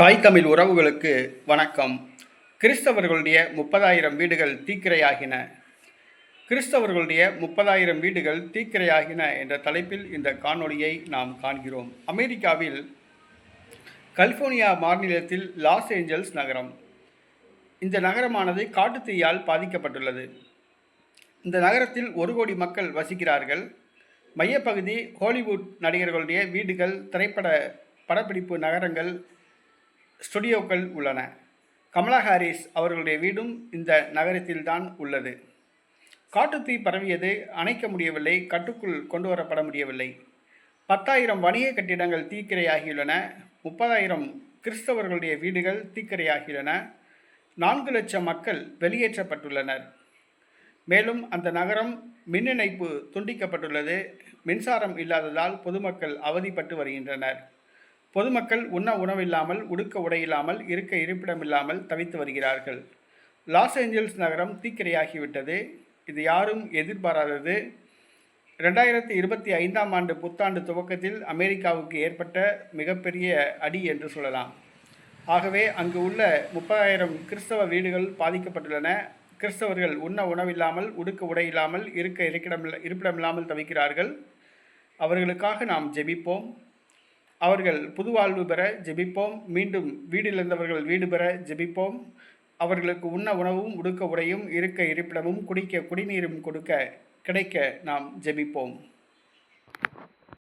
தாய் தமிழ் உறவுகளுக்கு வணக்கம். கிறிஸ்தவர்களுடைய முப்பதாயிரம் வீடுகள் தீக்கிரையாகின. கிறிஸ்தவர்களுடைய முப்பதாயிரம் வீடுகள் தீக்கிரையாகின என்ற தலைப்பில் இந்த காணொளியை நாம் காண்கிறோம். அமெரிக்காவில் கலிஃபோர்னியா மாநிலத்தில் லாஸ் ஏஞ்சல்ஸ் நகரம். இந்த நகரமானது காட்டுத்தீயால் பாதிக்கப்பட்டுள்ளது. இந்த நகரத்தில் ஒரு கோடி மக்கள் வசிக்கிறார்கள். மையப்பகுதி ஹாலிவுட் நடிகர்களுடைய வீடுகள் திரைப்பட படப்பிடிப்பு நகரங்கள் ஸ்டுடியோக்கள் உள்ளன. கமலா ஹாரிஸ் அவர்களுடைய வீடும் இந்த நகரத்தில்தான் உள்ளது. காட்டுத்தீ பரவியது அணைக்க முடியவில்லை கட்டுக்குள் கொண்டு வரப்பட முடியவில்லை. பத்தாயிரம் வணிக கட்டிடங்கள் தீக்கிரையாகியுள்ளன. முப்பதாயிரம் கிறிஸ்தவர்களுடைய வீடுகள் தீக்கிரையாகியுள்ளன. நான்கு லட்சம் மக்கள் வெளியேற்றப்பட்டுள்ளனர். மேலும் அந்த நகரம் மின் இணைப்பு துண்டிக்கப்பட்டுள்ளது. மின்சாரம் இல்லாததால் பொதுமக்கள் அவதிப்பட்டு வருகின்றனர். பொதுமக்கள் உண்ண உணவில்லாமல் உடுக்க உடையில்லாமல் இருக்க இருப்பிடமில்லாமல் தவித்து வருகிறார்கள். லாஸ் ஏஞ்சல்ஸ் நகரம் தீக்கிரையாகிவிட்டது. இது யாரும் எதிர்பாராதது. ரெண்டாயிரத்தி இருபத்தி ஐந்தாம் ஆண்டு புத்தாண்டு துவக்கத்தில் அமெரிக்காவுக்கு ஏற்பட்ட மிகப்பெரிய அடி என்று சொல்லலாம். ஆகவே அங்கு உள்ள முப்பதாயிரம் கிறிஸ்தவ வீடுகள் பாதிக்கப்பட்டுள்ளன. கிறிஸ்தவர்கள் உண்ண உணவில்லாமல் உடுக்க உடையில்லாமல் இருக்க இருக்கிடம் இருப்பிடமில்லாமல் தவிக்கிறார்கள். அவர்களுக்காக நாம் ஜெபிப்போம். அவர்கள் புது வாழ்வு பெற ஜெபிப்போம். மீண்டும் வீடிலிருந்தவர்கள் வீடு பெற ஜெபிப்போம். அவர்களுக்கு உண்ண உணவும் உடுக்க உடையும் இருக்க இருப்பிடமும் குடிக்க குடிநீரும் கொடுக்க கிடைக்க நாம் ஜெபிப்போம்.